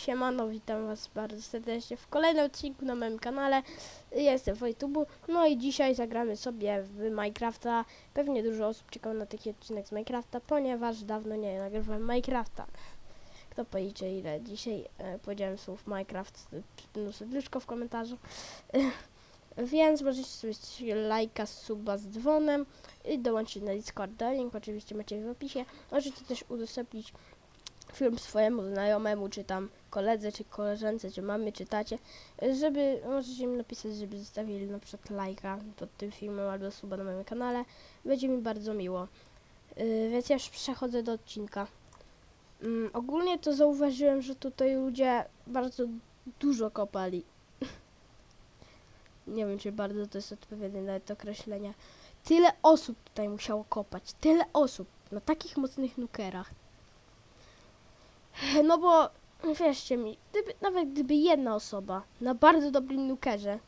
Siemano, witam was bardzo serdecznie w kolejnym odcinku na moim kanale. Jestem w YouTube'u, no i dzisiaj zagramy sobie w Minecrafta. Pewnie dużo osób czekało na taki odcinek z Minecrafta, ponieważ dawno nie nagrywałem Minecrafta. Kto policzy ile dzisiaj e, powiedziałem słów Minecraft, no serduszko w komentarzu. Więc możecie sobie lajka, suba z dzwonem i dołączyć na Discorda. Link oczywiście macie w opisie. Możecie też udostępnić film swojemu znajomemu, czy tam koledze, czy koleżance, czy mamie, czy tacie, żeby, możecie mi napisać, żeby zostawili na przykład lajka pod tym filmem albo suba na moim kanale. Będzie mi bardzo miło. Yy, więc ja już przechodzę do odcinka. Ym, ogólnie to zauważyłem, że tutaj ludzie bardzo dużo kopali. Nie wiem, czy bardzo to jest odpowiednie nawet określenie. Tyle osób tutaj musiało kopać. Tyle osób na takich mocnych nukerach. No bo wierzcie mi, gdyby, nawet gdyby jedna osoba na bardzo dobrym nukerze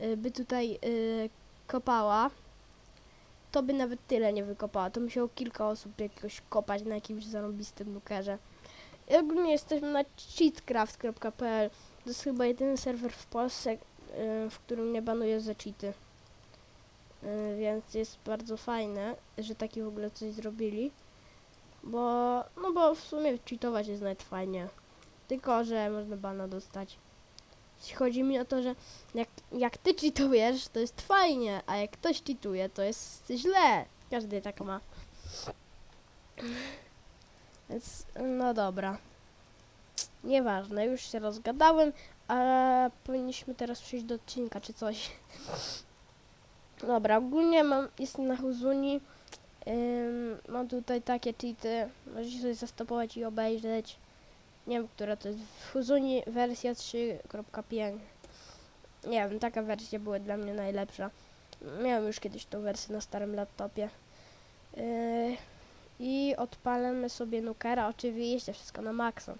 y, by tutaj y, kopała, to by nawet tyle nie wykopała. To musiało kilka osób jakoś kopać na jakimś zarąbistym nukerze. I ogólnie jesteśmy na cheatcraft.pl. To jest chyba jedyny serwer w Polsce, y, w którym nie banuje za cheaty. Więc jest bardzo fajne, że taki w ogóle coś zrobili. Bo, no bo w sumie cheatować jest nawet fajnie. Tylko, że można bana dostać. Chodzi mi o to, że jak, jak ty cheatujesz, to jest fajnie, a jak ktoś cheatuje, to jest źle. Każdy tak ma. Więc, no dobra. Nieważne, już się rozgadałem, a powinniśmy teraz przejść do odcinka czy coś. Dobra, ogólnie mam, jestem na Huzuni. Ym, mam tutaj takie cheaty. Możecie sobie zastopować i obejrzeć. Nie wiem, która to jest. W Huzuni wersja 3.5. Nie wiem, taka wersja była dla mnie najlepsza. Miałem już kiedyś tą wersję na starym laptopie. Yy, I odpalamy sobie nukera. Oczywiście wszystko na maksa.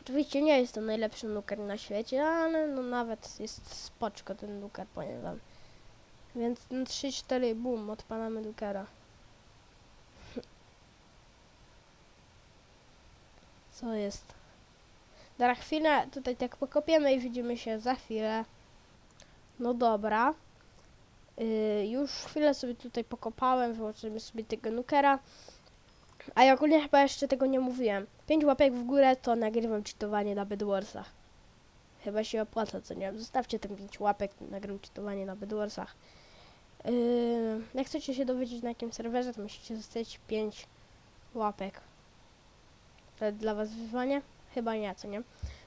Oczywiście nie jest to najlepszy nuker na świecie, ale no nawet jest spoczko ten nuker, powiem wam. Więc na 3-4 boom odpalamy Dukera. Co jest? Dobra, chwilę tutaj tak pokopiemy i widzimy się za chwilę. No dobra. Yy, już chwilę sobie tutaj pokopałem, wyłączymy sobie tego Nukera. A ja ogólnie chyba jeszcze tego nie mówiłem. 5 łapek w górę to nagrywam czytowanie na Bedwarsach. Chyba się opłaca, co nie? Zostawcie ten 5 łapek, nagram czytowanie na Bedwarsach. Yy, jak chcecie się dowiedzieć na jakim serwerze, to musicie zostawić 5 łapek. To dla was wyzwanie? Chyba nie, co nie?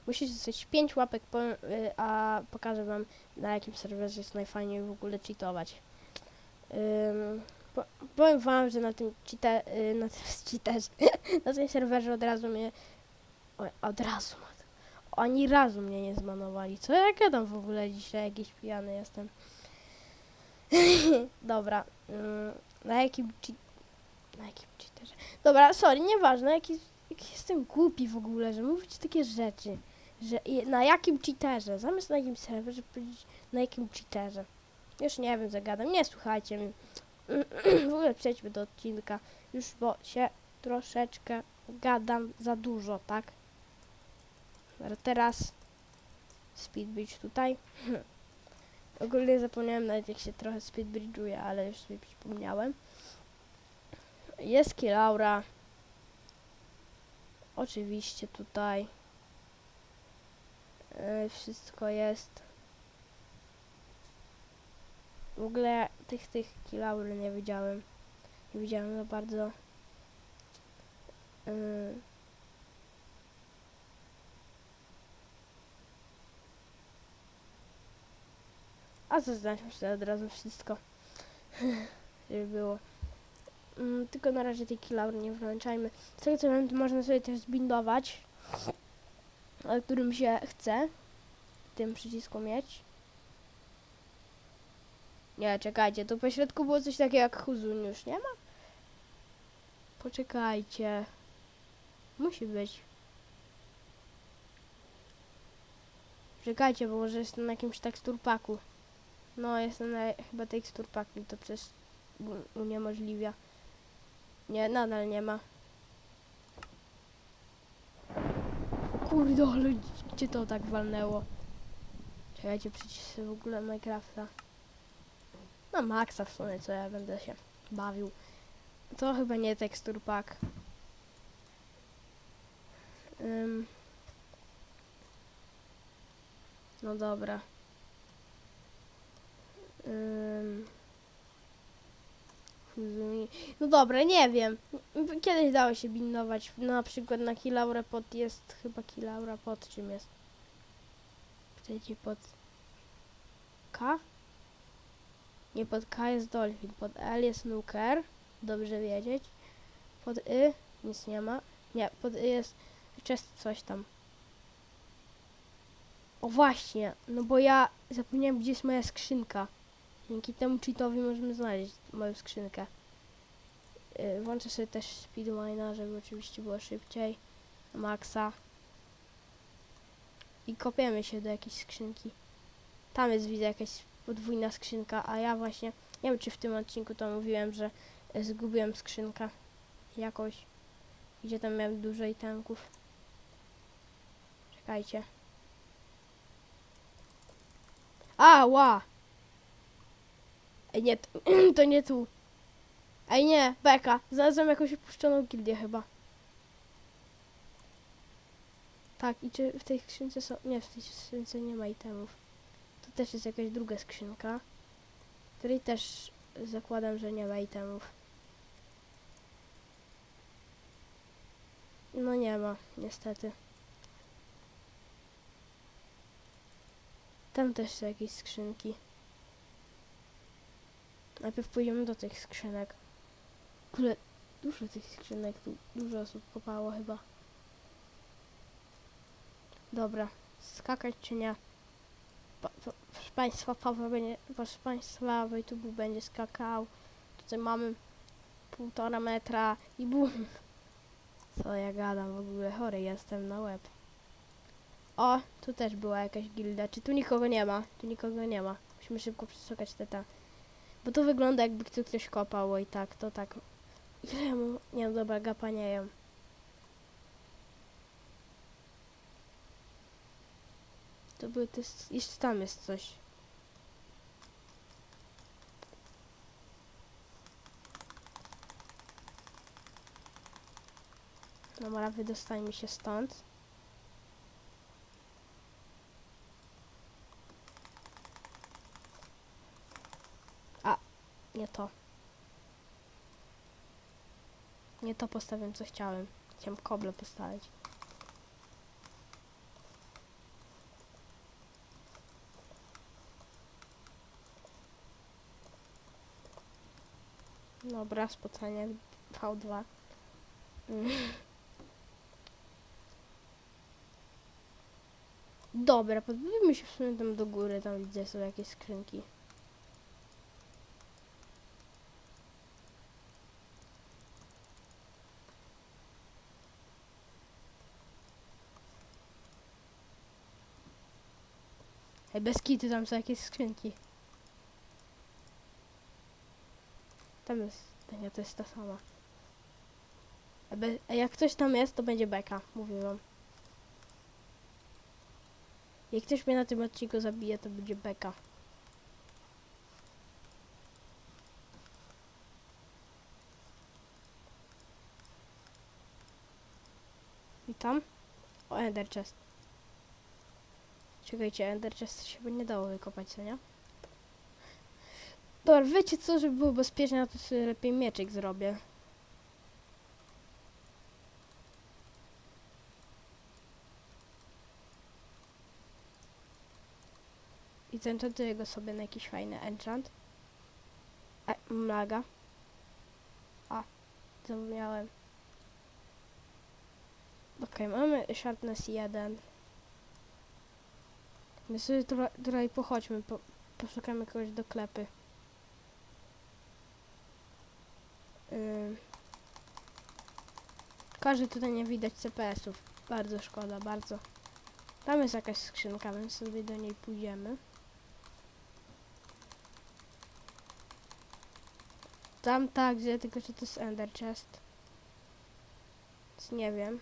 Musicie zostawić 5 łapek, po, yy, a pokażę wam na jakim serwerze jest najfajniej w ogóle cheatować. Po, powiem wam, że na tym cheater, yy, na tym cheaterze, na tym serwerze od razu mnie, oj, od razu, ani razu mnie nie zmanowali. Co ja gadam w ogóle dzisiaj, jakiś pijany jestem. Dobra. ym, na jakim. Na jakim cheaterze? Dobra, sorry, nieważne, jaki, jaki jestem głupi w ogóle, że mówić takie rzeczy. Że na jakim cheaterze? Zamiast na jakim serwerze powiedzieć na jakim cheaterze. Już nie wiem, zagadam, nie słuchajcie mnie. w ogóle przejdźmy do odcinka. Już, bo się troszeczkę gadam za dużo, tak? Teraz speedbridge tutaj. Ogólnie zapomniałem nawet jak się trochę speedbridge'uje, ale już sobie przypomniałem. Jest Kilaura. Oczywiście tutaj. E, wszystko jest. W ogóle tych, tych Kilaury nie widziałem. Nie widziałem za bardzo. E, A zaznaczmy sobie od razu wszystko. Żeby było. Mm, tylko na razie tej kilaury nie włączajmy. Z tego co wiem, to można sobie też zbindować. Ale którym się chce. Tym przycisku mieć. Nie, czekajcie, tu po środku było coś takiego jak Huzun już, nie ma? Poczekajcie. Musi być. Czekajcie, bo może jestem na jakimś teksturpaku. No, jestem na chyba teksturpaku to przez uniemożliwia. Nie, nadal nie ma. kurde, ale gdzie to tak walnęło? Czekajcie, przecież w ogóle Minecrafta. Na maksa w sumie, co ja będę się bawił. To chyba nie tekstur pack. Ym. No dobra. Ym. No dobra, nie wiem. Kiedyś dało się binować. Na przykład na Kilaura pod jest chyba Kilaura pod czym jest? Chcecie pod K? Nie pod K jest Dolphin, pod L jest Nuker. Dobrze wiedzieć. Pod Y nic nie ma. Nie, pod Y jest chest coś tam. O właśnie, no bo ja zapomniałem gdzie jest moja skrzynka. Dzięki temu cheatowi możemy znaleźć moją skrzynkę. Yy, włączę sobie też speedmina, żeby oczywiście było szybciej. Maxa. I kopiemy się do jakiejś skrzynki. Tam jest widzę jakaś podwójna skrzynka, a ja właśnie, nie wiem czy w tym odcinku to mówiłem, że e, zgubiłem skrzynkę jakoś, gdzie tam miałem dużo itemków. Czekajcie. A, ła! Ej, nie, to, to nie tu. Ej, nie, beka. Znalazłem jakąś opuszczoną gildię chyba. Tak, i czy w tej skrzynce są... Nie, w tej skrzynce nie ma itemów. To też jest jakaś druga skrzynka, której też zakładam, że nie ma itemów. No nie ma, niestety. Tam też są jakieś skrzynki. Najpierw pójdziemy do tych skrzynek. Kurde, dużo tych skrzynek tu, dużo osób kopało chyba. Dobra, skakać czy nie? Pa, pa, proszę Państwa, Paweł będzie, proszę Państwa, YouTube będzie skakał. Tutaj mamy półtora metra i bum. Co ja gadam w ogóle, chory jestem na łeb. O, tu też była jakaś gilda. Czy tu nikogo nie ma? Tu nikogo nie ma. Musimy szybko przeszukać te tam. Bo to wygląda jakby tu ktoś kopał, i tak, to tak. Ile ja? Nie no dobra, gapa nie jem. To były te... Jeszcze tam jest coś. Dobra, wydostajmy się stąd. A, nie to. Nie to postawiłem, co chciałem. Chciałem koble postawić. Dobra, spocenie V2. Mm. Dobra, podbijmy się w sumie tam do góry, tam widzę są jakieś skrzynki. Bez kity tam są jakieś skrzynki. Tam jest, nie, to jest ta sama. A, be, a jak ktoś tam jest, to będzie beka, mówię wam. Jak ktoś mnie na tym odcinku zabije, to będzie beka. I tam? O, Ender Chest. Czekajcie, Ender Chest się by nie dało wykopać, co nie? Dobra, wiecie co, żeby było bezpiecznie, to sobie lepiej mieczyk zrobię. I zenchantuję go sobie na jakiś fajny enchant. E, mlaga. A, zapomniałem. Okej, mamy sharpness 1. My sobie tutaj, pochodźmy, po, poszukamy kogoś do klepy. Ym. Każdy tutaj nie widać CPS-ów. Bardzo szkoda, bardzo. Tam jest jakaś skrzynka, więc sobie do niej pójdziemy. Tam tak, gdzie tylko czy to jest Ender Chest. Więc nie wiem.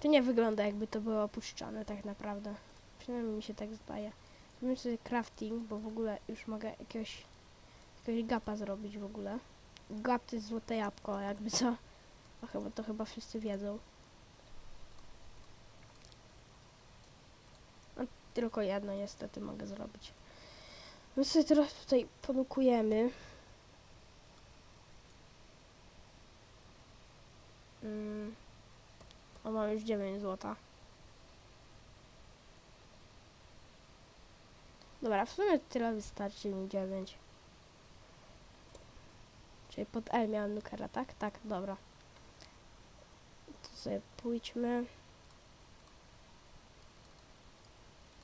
To nie wygląda jakby to było opuszczone tak naprawdę. Przynajmniej mi się tak zdaje. Zrobimy sobie crafting, bo w ogóle już mogę jakiegoś, jakiegoś gapa zrobić w ogóle. Gap to jest złote jabłko, jakby co. A chyba to chyba wszyscy wiedzą. No, tylko jedno niestety mogę zrobić. My sobie teraz tutaj ponukujemy. Mm. O, mam już 9 złota. Dobra, w sumie tyle wystarczy mi 9. Czyli pod L miałem nukera, tak? Tak, dobra. To sobie pójdźmy.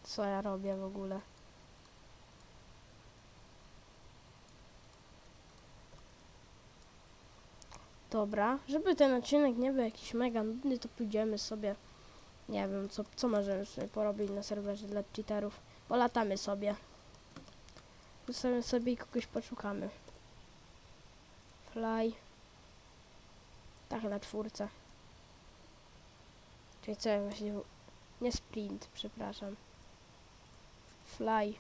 Co ja robię w ogóle? Dobra, żeby ten odcinek nie był jakiś mega nudny, to pójdziemy sobie, nie wiem, co, co możemy sobie porobić na serwerze dla cheaterów. Polatamy sobie. Zostawimy sobie i kogoś poszukamy. Fly. Tak, na czwórce. Czyli co ja właśnie... Nie sprint, przepraszam. Fly.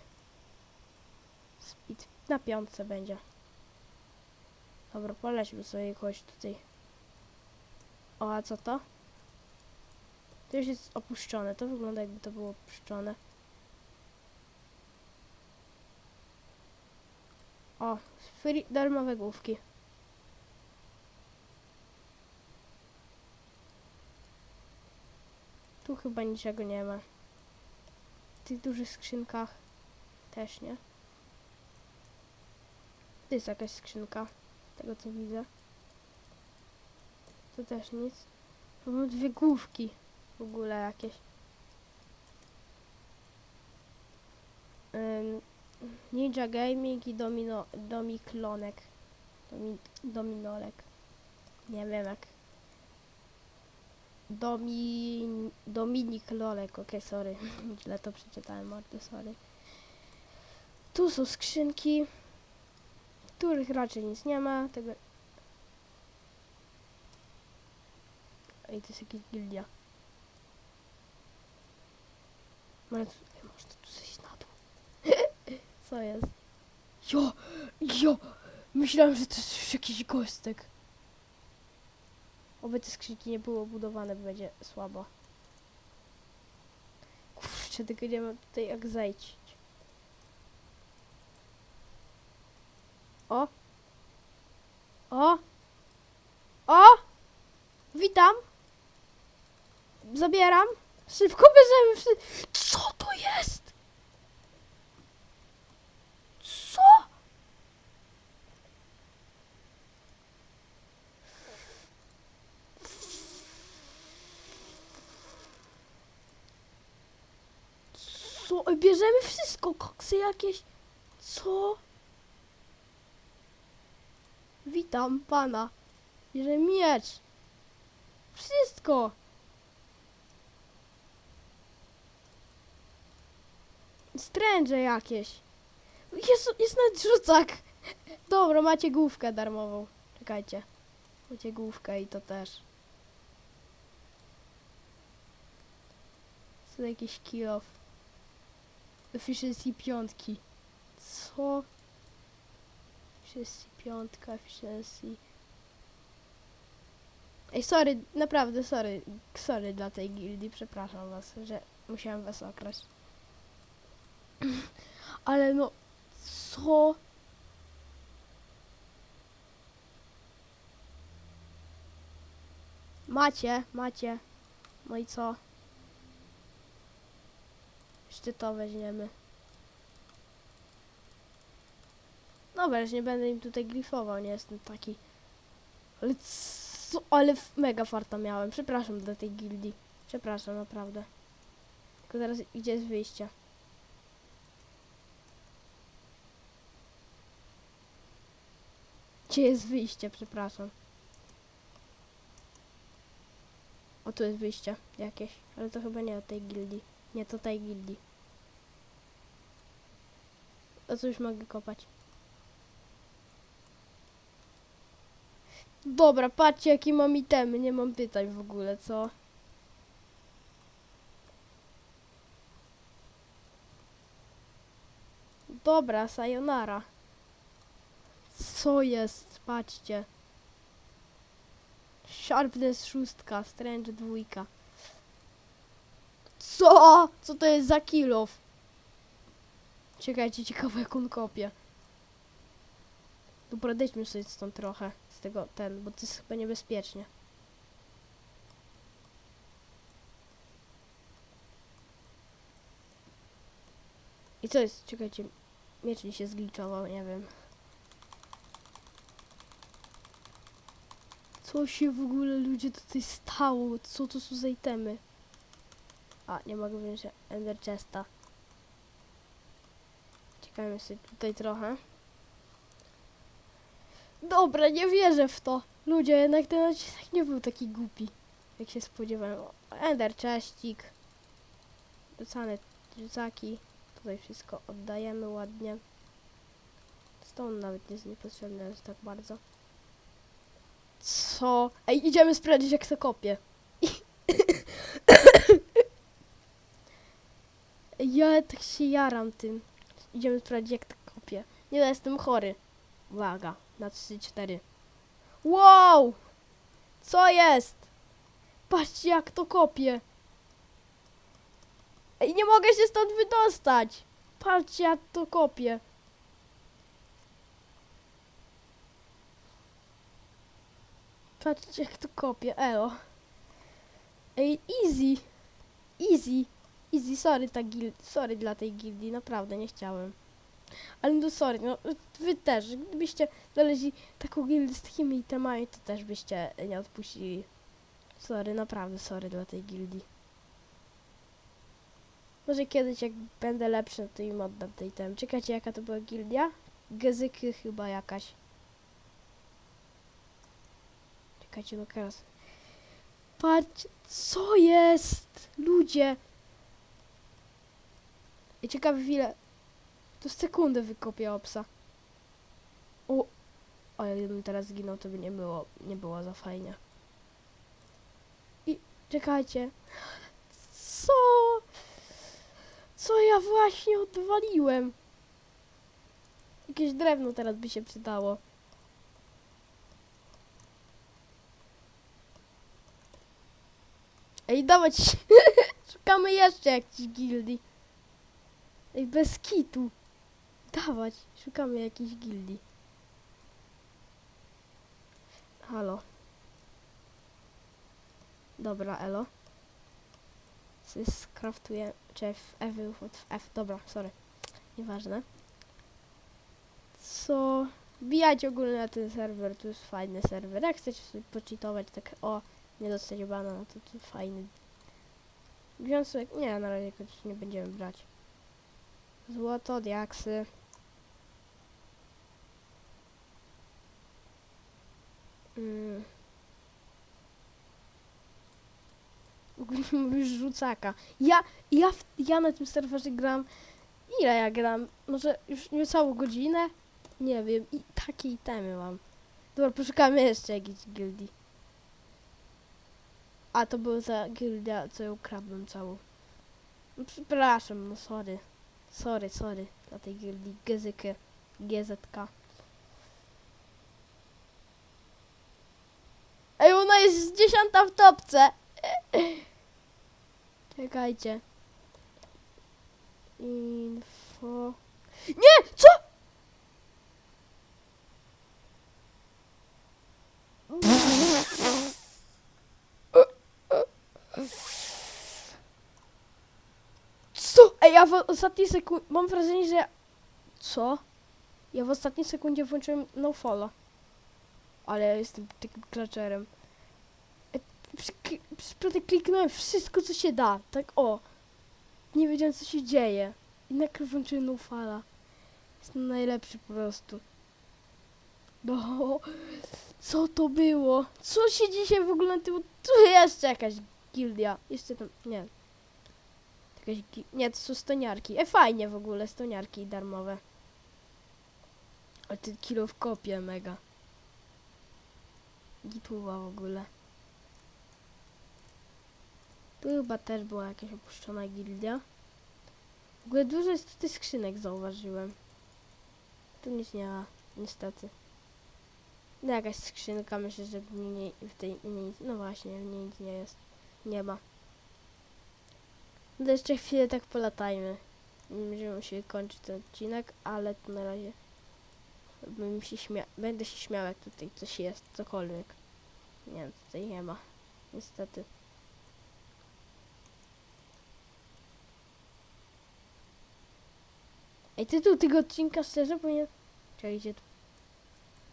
Speed. Na piątce będzie. Dobra, polećmy sobie kogoś tutaj. O, a co to? To już jest opuszczone. To wygląda jakby to było opuszczone. O, free, darmowe główki. Tu chyba niczego nie ma. W tych dużych skrzynkach też nie. To jest jakaś skrzynka, tego co widzę. To też nic. Tu Mam dwie główki w ogóle jakieś. Ym, Ninja Gaming i Domino, Domiklonek. Domi, dominolek. Nie wiem jak. Domi, Dominik Lolek, okej, sorry. Źle to przeczytałem, mordy, sorry. Tu są skrzynki, których raczej nic nie ma, tego... Ej, to jest jakaś gildia. Może tu, ej, może tu coś na dół. Co jest? Jo, jo! Myślałem, że to jest już jakiś gostek. Oby te skrzynki nie były budowane, bo będzie słabo. Kurczę, tylko nie mam tutaj jak zejść. O! O! O! Witam! Zabieram! Szybko bierzemy Co to jest? Co? Co? Bierzemy wszystko, koksy jakieś. Co? Witam pana. Bierze miecz. Wszystko. Stręże jakieś. Jest, jest nawet rzucak. Dobra, macie główkę darmową. Czekajcie. Macie główkę i to też. Co jakiś kill off. Efficiency piątki. Co? Efficiency piątka, efficiency. Ej, sorry, naprawdę sorry. Sorry dla tej gildii, przepraszam was, że musiałem was okraść. Ale no, co? Macie, macie. No i co? Jeszcze to weźmiemy. Dobra, już nie będę im tutaj glifował, nie jestem taki. Ale co? Ale mega farta miałem. Przepraszam dla tej gildii. Przepraszam, naprawdę. Tylko teraz gdzie jest wyjście? Gdzie jest wyjście? Przepraszam. O, tu jest wyjście jakieś. Ale to chyba nie od tej gildii. Nie, to tej gildii. O co już mogę kopać? Dobra, patrzcie jaki mam itemy, nie mam pytań w ogóle, co? Dobra, sayonara. Co jest? Patrzcie. Sharpness szóstka, strange dwójka. Co? Co to jest za kilof? Czekajcie, ciekawe jak on kopie. Dobra, dejdźmy sobie stąd trochę. Tego, ten, bo to jest chyba niebezpiecznie. I co jest? Czekajcie. Miecz mi się zgliczował, nie wiem. Co się w ogóle ludzie tutaj stało? Co to są za itemy? A, nie mogę wziąć Ender Chesta. Czekajmy sobie tutaj trochę. Dobra, nie wierzę w to. Ludzie, jednak ten odcinek nie był taki głupi, jak się spodziewałem. Ender Chestik. Rzucane rzucaki. Tutaj wszystko oddajemy ładnie. Stone nawet nie jest niepotrzebny aż tak bardzo. Co? Ej, idziemy sprawdzić jak to kopie. ja tak się jaram tym. Idziemy sprawdzić jak to kopie. Nie, no, jestem chory. Uwaga, na 3-4. Wow! Co jest? Patrzcie jak to kopie. Ej, nie mogę się stąd wydostać. Patrzcie jak to kopie. Patrzcie jak to kopie, elo. Ej, easy. Easy. Easy, sorry, ta gil sorry dla tej gildii, naprawdę nie chciałem. Ale no sorry, no wy też, gdybyście znaleźli taką gildię z takimi itemami, to też byście nie odpuścili. Sorry, naprawdę sorry dla tej gildii. Może kiedyś jak będę lepszy, no to im oddam tej item. Czekajcie, jaka to była gildia? Gezyky chyba jakaś. Czekajcie, no teraz. Patrz, co jest? Ludzie! I ciekawe ile. To sekundę wykopię obsa. O! Ale gdybym teraz zginął, to by nie było, nie było za fajnie. I czekajcie. Co? Co ja właśnie odwaliłem? Jakieś drewno teraz by się przydało. Ej, dawać! Szukamy jeszcze jakiejś gildii. Ej, bez kitu. Dawać, szukamy jakiejś gildii. Halo. Dobra, elo. Skraftuję. Czy F, F, F, F, dobra, sorry. Nieważne. Co? Wbijajcie ogólnie na ten serwer, to jest fajny serwer. Jak chcecie sobie poczytować, tak o, nie dostać bana, no to, to fajny. Sobie, nie, na razie nie będziemy brać. Złoto, diaksy. Mm. Ogólnie mówisz rzucaka. Ja, ja, w, ja na tym serwerze gram. Ile ja gram? Może już niecałą godzinę? Nie wiem. I takie itemy mam. Dobra, poszukamy jeszcze jakiejś gildii. A to był za gildia, co ją kradłem całą. No, przepraszam, no sorry. Sorry, sorry dla tej gildii. Gezykę. GZK. Ej, ona jest dziesiąta w topce. Czekajcie. Info. Nie! Co? Co? Ej, ja w ostatniej sekundzie... Mam wrażenie, że... ja- Co? Ja w ostatniej sekundzie włączyłem no follow. Ale ja jestem takim klackerem. Kliknąłem wszystko, co się da. Tak o. Nie wiedziałem, co się dzieje. I nagle włączyłem no fala. Jestem najlepszy po prostu. No, co to było? Co się dzisiaj w ogóle tu... Tu jeszcze jakaś gildia. Jeszcze tam... Nie. Jakaś gi... Nie, to są stoniarki. E, fajnie w ogóle, stoniarki darmowe. Ale ty kilo w kopie, mega. Gituwa w ogóle. Tu chyba też była jakaś opuszczona gildia. W ogóle dużo jest tutaj skrzynek, zauważyłem. Tu nic nie ma, niestety. No jakaś skrzynka, myślę, że w niej, nie- w tej nie, no właśnie, w niej nic nie jest. Nie ma. No jeszcze chwilę tak polatajmy. Będziemy musieli kończyć ten odcinek, ale to na razie bym się będę się śmiał, jak tutaj coś jest, cokolwiek. Nie, tutaj nie ma. Niestety. Ej, tytuł tego odcinka szczerze powinien... Tu-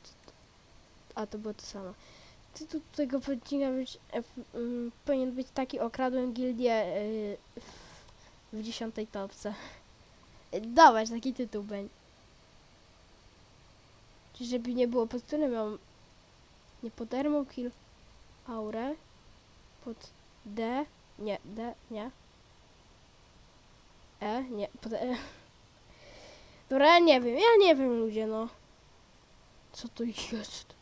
co to- A, to było to samo. Tytuł tego odcinka być, e, powinien być taki okradłem gildię y, w, dziesiątej topce. Y, Dawać, taki tytuł będzie. Żeby nie było, pod którym miał... Nie pod kill aurę. Pod D. Nie, D, nie. E, nie, pod E. Dobra, ja nie wiem, ja nie wiem ludzie, no. Co to jest?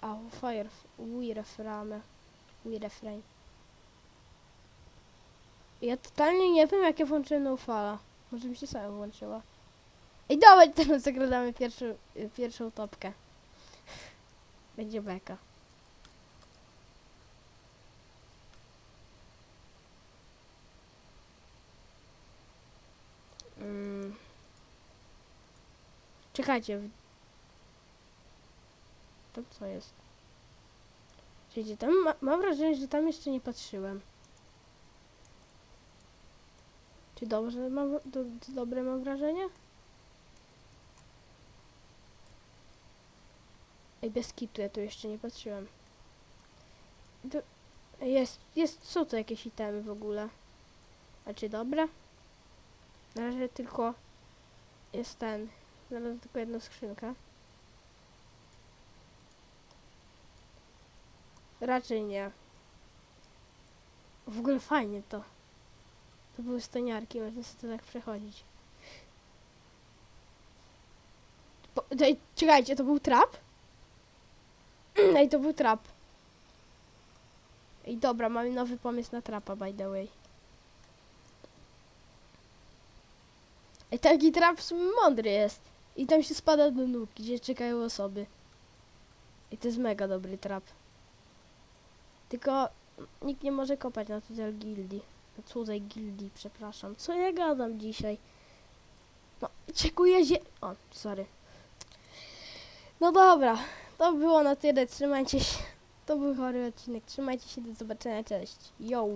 A, fire, we reframe. We refrain. Ja totalnie nie wiem, jakie włączyłem no fala. Może mi się sama włączyła. Ej, dawaj, teraz zagramy pierwszą, y, pierwszą topkę. Będzie beka. Czekajcie. Tam co jest? Czekajcie, tam ma, mam wrażenie, że tam jeszcze nie patrzyłem. Czy dobrze mam, do, do, dobre mam wrażenie? Ej, bez kitu, ja tu jeszcze nie patrzyłem. Tu, jest, jest, są tu jakieś itemy w ogóle. A czy dobre? Na razie tylko jest ten. Znalazłem tylko jedną skrzynkę. Raczej nie. W ogóle fajnie to. To były stoniarki, można sobie to tak przechodzić. Po, ej, czekajcie, to był trap? Ej, to był trap. Ej, dobra, mamy nowy pomysł na trapa, by the way. Ej, taki trap mądry jest. I tam się spada do nóg, gdzie czekają osoby. I to jest mega dobry trap. Tylko nikt nie może kopać na cudzej gildii. Na cudzej gildii, przepraszam. Co ja gadam dzisiaj? No, czekuję zie... O, sorry. No dobra, to było na tyle. Trzymajcie się. To był chory odcinek. Trzymajcie się, do zobaczenia. Cześć. Yo!